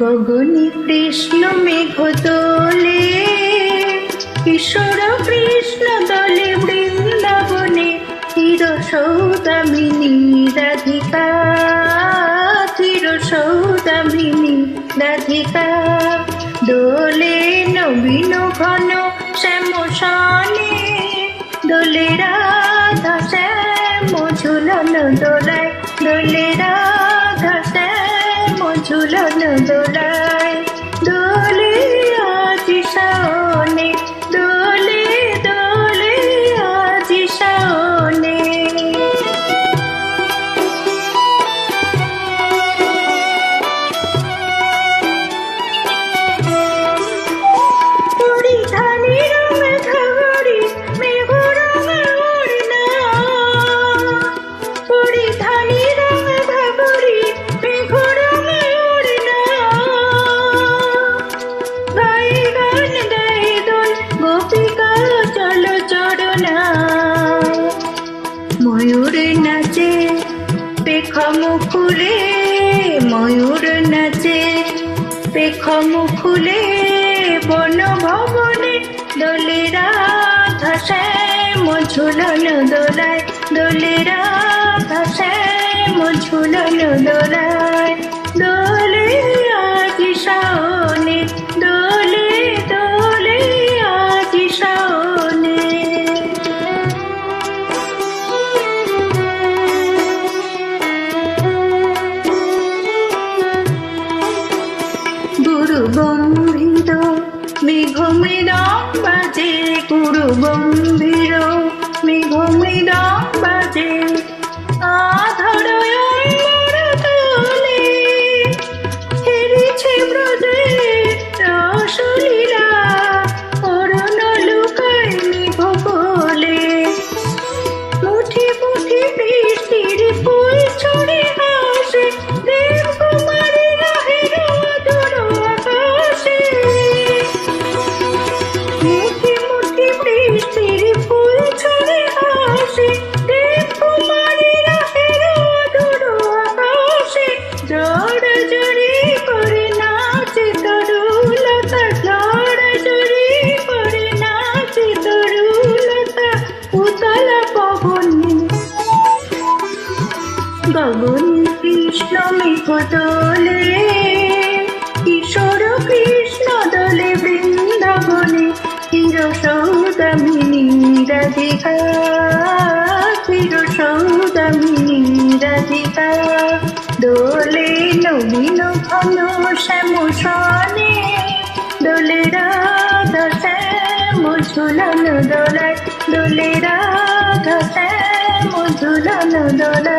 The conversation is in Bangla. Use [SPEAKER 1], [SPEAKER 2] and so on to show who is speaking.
[SPEAKER 1] গগনে কৃষ্ণ মেঘ তোলে কিশোর কৃষ্ণ দলে বৃন্দাবনে চির সৌদামিনী রাধিকা চির সৌদামিনী রাধিকা। দোলে নবীন ঘন শ্যাম দোলে রাধা ফুলে, ময়ূর নাচে। পেখম ফুলে বন ভবনে দলেরা ধসায় মঝুলন দোলায়। দোলেরা ধসায় মঝুলন দোলায়। நாம் பதே குடும்பம். গগন কৃষ্ণ মেঘ দোলে কিশোর কৃষ্ণ দলে বৃন্দাবনে চির সৌদামিনী রাধিকা চির সৌদামিনী রাধিকা। দোলে নবীন ঘন শ্যাম সনে, দোলে রাধা শ্যাম ঝুলন দোলায় দোলে রাধা শ্যাম ঝুলন দোলায়